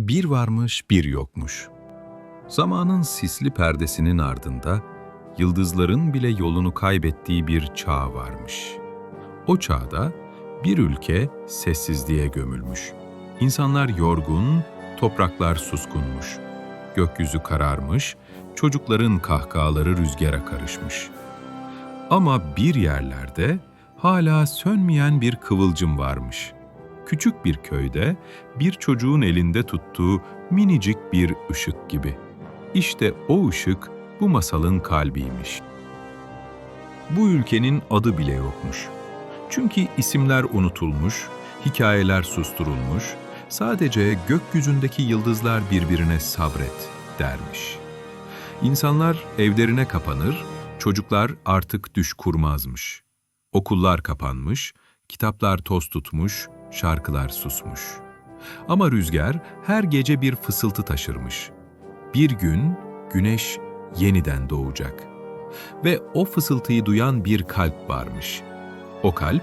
Bir varmış bir yokmuş. Zamanın sisli perdesinin ardında yıldızların bile yolunu kaybettiği bir çağ varmış. O çağda bir ülke sessizliğe gömülmüş. İnsanlar yorgun, topraklar suskunmuş. Gökyüzü kararmış, çocukların kahkahaları rüzgara karışmış. Ama bir yerlerde hala sönmeyen bir kıvılcım varmış. Küçük bir köyde bir çocuğun elinde tuttuğu minicik bir ışık gibi. İşte o ışık bu masalın kalbiymiş. Bu ülkenin adı bile yokmuş. Çünkü isimler unutulmuş, hikayeler susturulmuş, sadece gökyüzündeki yıldızlar birbirine sabret dermiş. İnsanlar evlerine kapanır, çocuklar artık düş kurmazmış. Okullar kapanmış, kitaplar toz tutmuş, şarkılar susmuş. Ama rüzgar her gece bir fısıltı taşırmış. Bir gün güneş yeniden doğacak. Ve o fısıltıyı duyan bir kalp varmış. O kalp